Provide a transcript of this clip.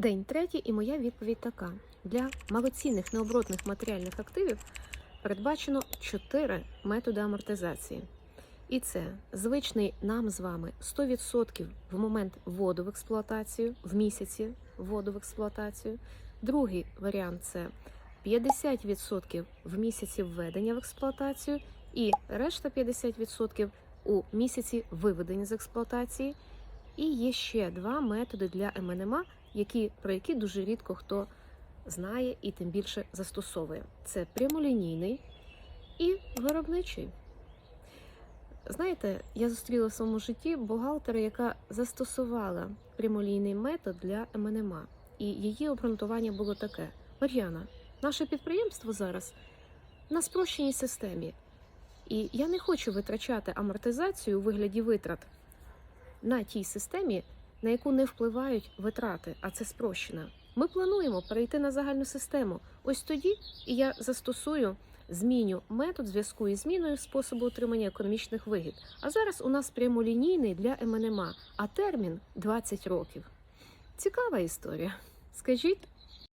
День третій, і моя відповідь така: для малоцінних необоротних матеріальних активів передбачено чотири методи амортизації. І це звичний нам з вами 100% в момент вводу в експлуатацію, в місяці вводу в експлуатацію. Другий варіант це 50% в місяці введення в експлуатацію, і решта 50% у місяці виведення з експлуатації. І є ще два методи для МНМА, які, про які дуже рідко хто знає і тим більше застосовує. Це прямолінійний і виробничий. Знаєте, я зустріла в своєму житті бухгалтера, яка застосувала прямолінійний метод для МНМА. І її обґрунтування було таке: Мар'яна, наше підприємство зараз на спрощеній системі. І я не хочу витрачати амортизацію у вигляді витрат на тій системі, на яку не впливають витрати, а це спрощена. Ми плануємо перейти на загальну систему. Ось тоді і я застосую, зміню метод зв'язку із зміною способу отримання економічних вигід. А зараз у нас прямолінійний для МНМА, а термін 20 років. Цікава історія. Скажіть?